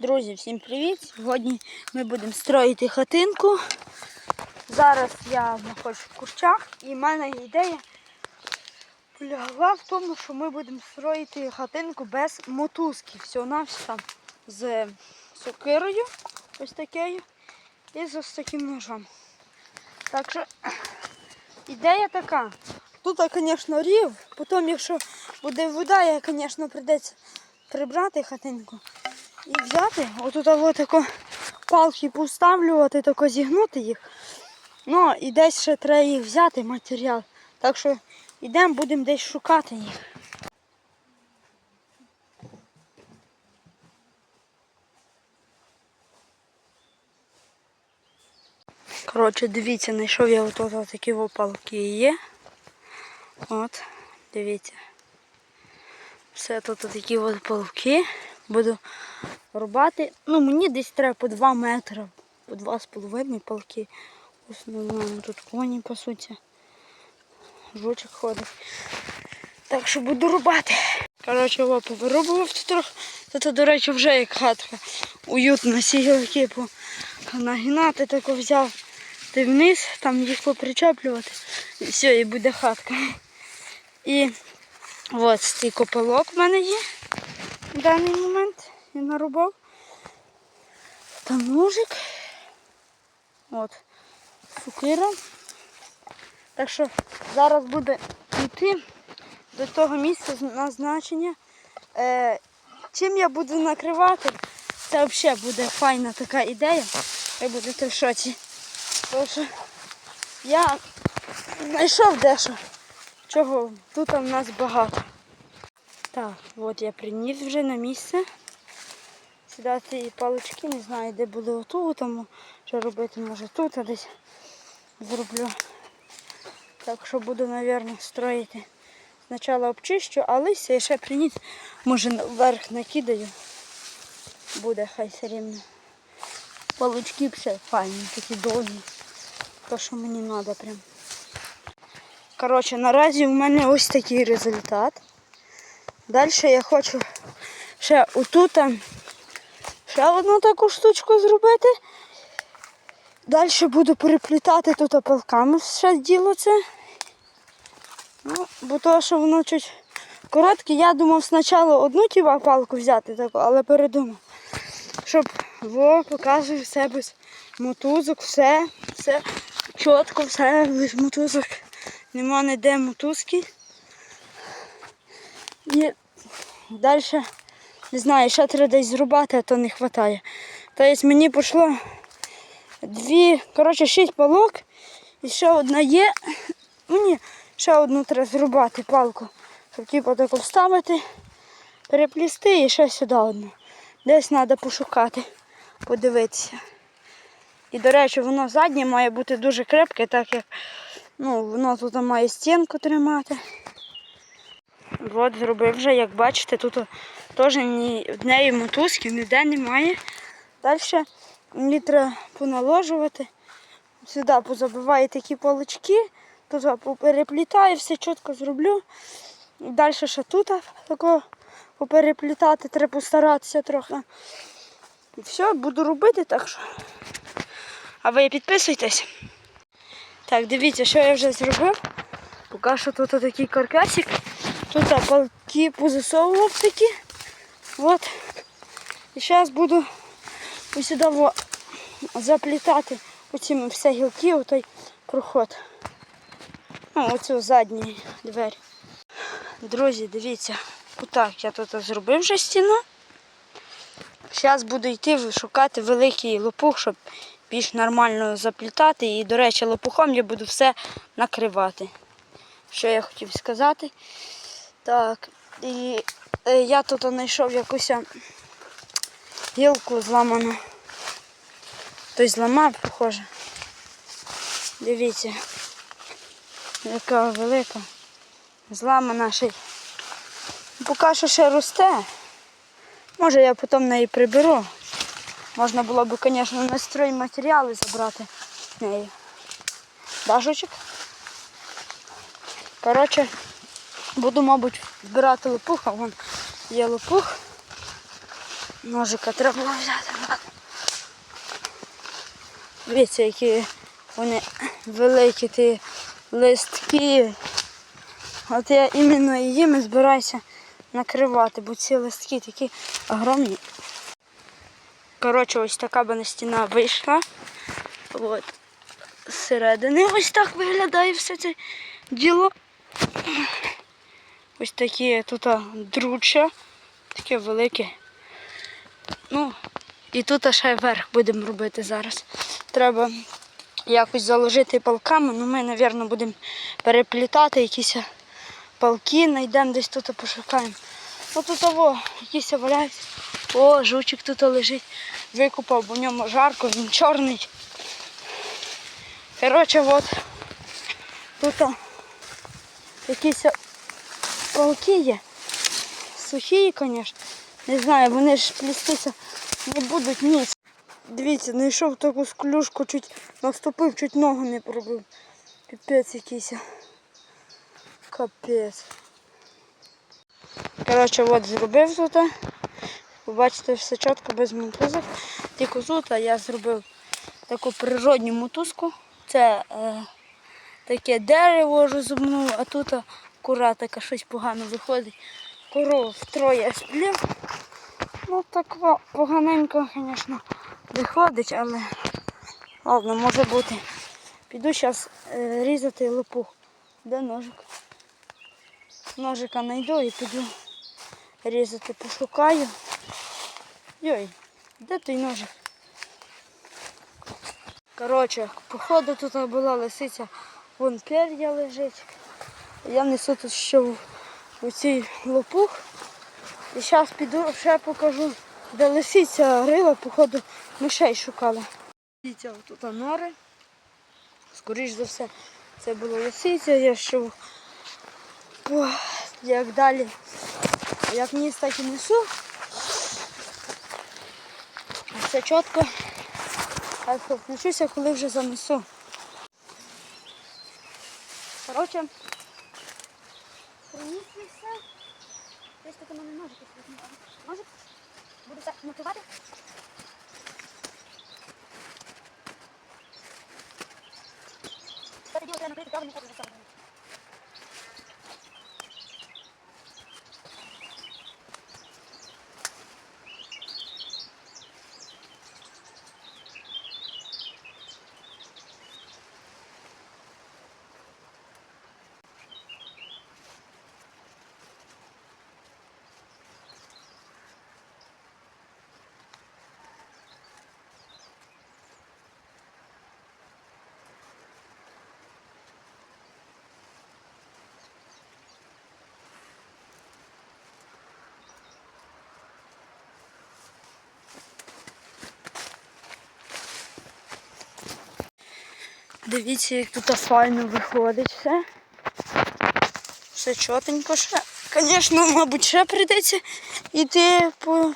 Друзі, всім привіт! Сьогодні ми будемо строїти хатинку. Зараз я знаходжусь в курчах і в мене ідея полягла в тому, що ми будемо строїти хатинку без мотузки. Всього на там з сокирою, ось такою, і з ось таким ножом. Так що ідея така. Тут, звісно, рів, потім, якщо буде вода, я, звісно, прийдеться прибрати хатинку і взяти, отут ось тако палки поставлювати, тако зігнути їх. Ну і десь ще треба їх взяти, матеріал. Так що йдемо, будемо десь шукати їх. Коротше, дивіться, знайшов я от, от, такі от палки є. От, дивіться. Все тут такі от палки. Буду рубати. Ну, мені десь треба по 2 метри, по 2,5 палки. Не тут коні пасуться. Жучок ходить. Так що буду рубати. Коротше, о, повирубував тут трохи. Тут, до речі, вже як хатка. Уютно сігілки нагинати, тако взяв ти вниз, там їх попричеплювати. І все, і буде хатка. І от стій копилок в мене є в даний момент. Я нарубав. Там ножик. От. Сукира. Так що зараз буде йти до того місця назначення. Е, чим я буду накривати, це взагалі буде файна така ідея. Ви будете в шоці. Тому що я знайшов дещо, чого тут у нас багато. Так, от я приніс вже на місце. Сюди ці палички, не знаю, де були отут, тому що робити може тут, а десь зроблю. Так що буду, мабуть, строїти. Спочатку обчищу, а листя я ще приніс, може вверх накидаю. Буде хай все рівно. Палички все файні, такі довгі. То, що мені треба прям. Коротше, наразі у мене ось такий результат. Далі я хочу ще отут ще одну таку штучку зробити. Далі буду переплітати тут палками ще діло це. Ну, бо то, що воно чуть коротке, я думав спочатку одну тіба палку взяти, таку, але передумав. Щоб во показую все без мотузок, все, все чітко, все без мотузок. Нема ніде мотузки. І далі, не знаю, ще треба десь зрубати, а то не вистачає. Тобто мені пішло дві, коротше, шість палок і ще одна є. Мені ще одну треба зрубати палку, щоб типу таку вставити, переплісти і ще сюди одну. Десь треба пошукати, подивитися. І, до речі, воно заднє має бути дуже крепке, так як ну, воно тут має стінку тримати. От зробив вже, як бачите, тут теж ні однієї мотузки ніде немає. Далі мені треба поналожувати. Сюди позабиваю такі палички, тут переплітаю, все чітко зроблю. Далі ще тут такого попереплітати, треба постаратися трохи. І все, буду робити так що. А ви підписуйтесь. Так, дивіться, що я вже зробив. Поки що тут такий каркасик. Тут палки позасовував такі. От. І зараз буду ось сюди заплітати оціми все гілки, отой проход. Ну, оцю задні двері. Друзі, дивіться, отак я тут зробив вже стіну. Зараз буду йти шукати великий лопух, щоб більш нормально заплітати. І, до речі, лопухом я буду все накривати. Що я хотів сказати. Так, і е, я тут знайшов якусь гілку зламану. Хтось зламав, похоже. Дивіться, яка велика. Зламана ще. Поки що ще росте. Може я потім неї приберу. Можна було б, звісно, на стройматеріали забрати нею. Дашечок. Коротше, буду, мабуть, збирати лопух, а вон є лопух. Ножика треба було взяти. Дивіться, які вони великі ті листки. От я іменно їми збираюся накривати, бо ці листки такі огромні. Коротше, ось така б стіна вийшла. От. Зсередини ось так виглядає все це діло. Ось такі тут друча, таке велике. Ну, і тут ще верх будемо робити зараз. Треба якось заложити палками, ну ми, мабуть, будемо переплітати якісь палки, знайдемо десь тут пошукаємо. Ну тут того, якісь валяються. О, жучик тут лежить. Викупав, бо в ньому жарко, він чорний. Коротше, от тут якісь палки є. Сухі, звісно. Не знаю, вони ж плістися не будуть ні. Дивіться, знайшов таку склюшку, чуть наступив, чуть ногу не пробив. Піпець якийсь. Капець. Коротше, от зробив тут. Побачите, все чітко без мотузок. Тільки тут я зробив таку природню мотузку. Це е, таке дерево розумну, а тут кура така щось погано виходить. Коров втроє сплів. Ну так поганенько, звісно, виходить, але ладно, може бути. Піду зараз різати лопух. Де ножик? Ножика знайду і піду різати, пошукаю. Йой, де той ножик? Коротше, походу тут була лисиця, вон пер'я лежить. Я несу тут ще в, цей лопух. І зараз піду ще покажу, де лисиця рила, походу мишей шукала. Дивіться, тут нори. Скоріш за все, це була лисиця, я ще як далі, як ніс, так і несу. Все чітко. А включуся, коли вже занесу. Коротше, все. Десь тут у мене ножик. ось. Ножик? Буду так накривати. Та тоді треба накрити, правильно не так Дивіться, як тут файно виходить все. Все чотенько ще. Звісно, мабуть, ще прийдеться йти по...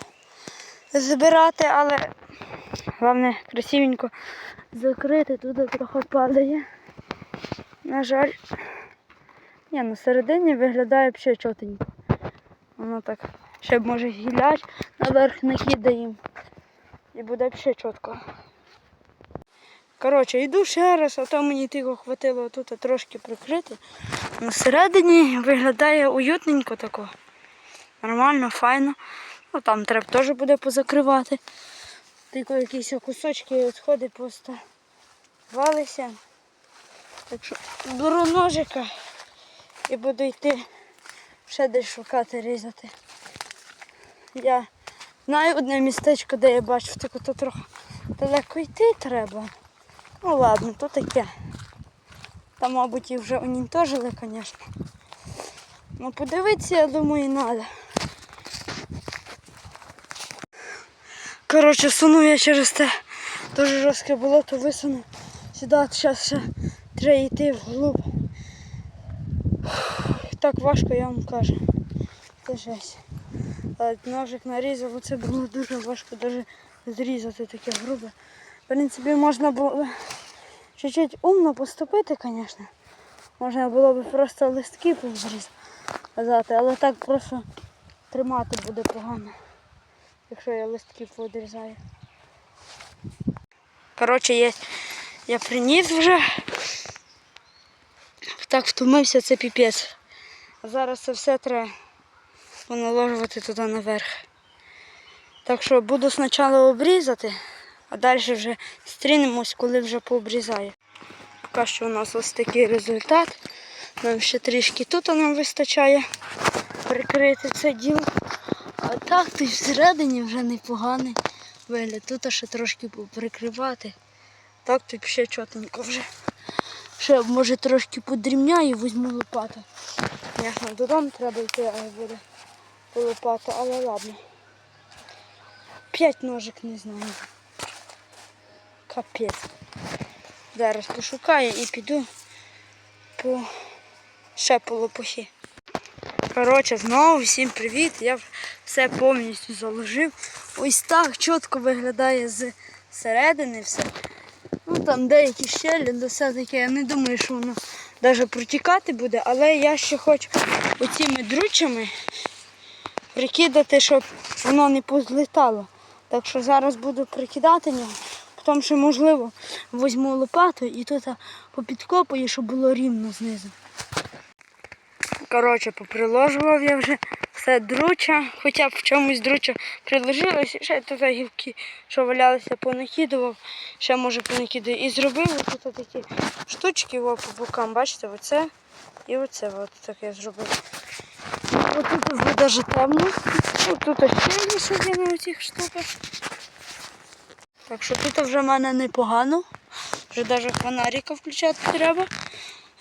збирати, але головне красивенько закрити, тут трохи падає. На жаль. Ні, на середині виглядає взагалі чотенько. Воно так ще може гілять, наверх накидаємо. І буде взагалі чітко. Коротше, йду ще раз, а то мені тільки хватило тут трошки прикрити. На середині виглядає уютненько тако. Нормально, файно. Ну там треба теж буде позакривати. Тільки якісь кусочки відходи просто валися. Так що беру ножика і буду йти ще десь шукати, різати. Я знаю одне містечко, де я бачу, тільки то трохи далеко йти треба. Ну ладно, то таке. Там, мабуть, їх вже унітожили, звісно. Ну подивитися, я думаю, треба. Коротше, суну я через те дуже жорстке болото висуну. Сюди зараз ще треба йти вглуб. Так важко, я вам кажу. Це жесть. Ножик нарізав, це було дуже важко даже зрізати таке грубе. В принципі, можна було чуть-чуть умно поступити, звісно. Можна було б просто листки позрізати, але так просто тримати буде погано. якщо я листки подрізаю. Коротше, я, я приніс вже. Так втомився, це піпець. Зараз це все треба поналожувати туди наверх. Так що буду спочатку обрізати, а далі вже стрінемось, коли вже пообрізаю. Поки що у нас ось такий результат. Нам ще трішки тут нам вистачає прикрити це діло. А так тут всередині вже непоганий вигляд. Тут ще трошки прикривати. Так тут ще чотенько вже. Ще може трошки подрівняю, візьму лопату. Ясно, додому треба йти, але буде по але ладно. П'ять ножик не знаю. Капець. Зараз пошукаю і піду по ще по лопухи. Коротше, знову всім привіт. Я все повністю заложив. Ось так чітко виглядає з середини все. Ну там деякі щелі, але все-таки я не думаю, що воно навіть протікати буде, але я ще хочу оціми дручами прикидати, щоб воно не позлітало. Так що зараз буду прикидати нього. Потім ще можливо візьму лопату і тут попідкопую, щоб було рівно знизу. Коротше, поприложував я вже все друча, хоча б в чомусь друча приложилось, ще тут гілки, що валялися, понакидував, ще може понакидаю. І зробив тут такі штучки о, по бокам, бачите, оце і оце от так я зробив. Ось тут вже темно. Тут ще більше на цих штуках. Так що тут вже в мене непогано. Вже навіть фонарика включати треба.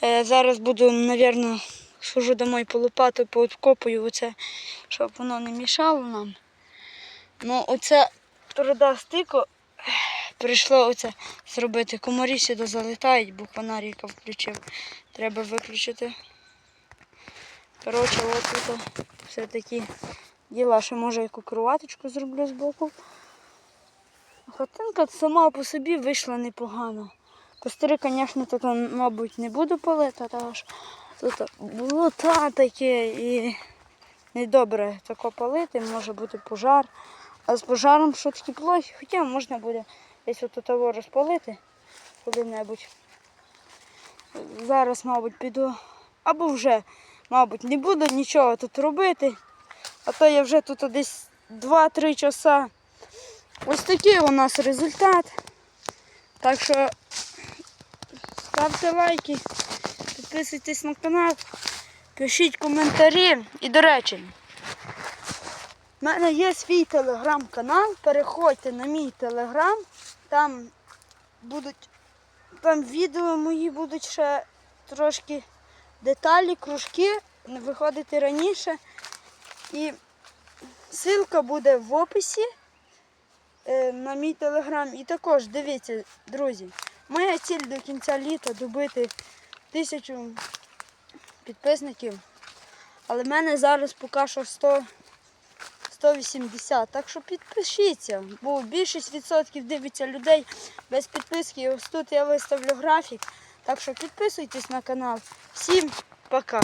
Е, зараз буду, мабуть, схожу домой по лопату, пооткопую оце, щоб воно не мішало нам. Ну оце тверда стико прийшло оце зробити. Комарі сюди залітають, бо фонарика включив. Треба виключити. Коротше, от тут все такі діла, що може яку кроваточку зроблю збоку. Хатинка сама по собі вийшла непогано. Костри, звісно, тут, мабуть, не буду палити, тому що тут болота таке і недобре тако палити, може бути пожар. А з пожаром що таки плохи, хоча можна буде десь от того розпалити коли-небудь. Зараз, мабуть, піду. Або вже, мабуть, не буду нічого тут робити. А то я вже тут десь 2-3 часа. Ось такий у нас результат. Так що ставте лайки, підписуйтесь на канал, пишіть коментарі. І до речі, в мене є свій телеграм-канал. Переходьте на мій телеграм. Там будуть там відео мої будуть ще трошки деталі, кружки, виходити раніше. І ссылка буде в описі на мій телеграм. І також дивіться, друзі, моя ціль до кінця літа добити тисячу підписників. Але в мене зараз поки що 100, 180. Так що підпишіться, бо більшість відсотків дивиться людей без підписки. Ось тут я виставлю графік. Так що підписуйтесь на канал. Всім пока!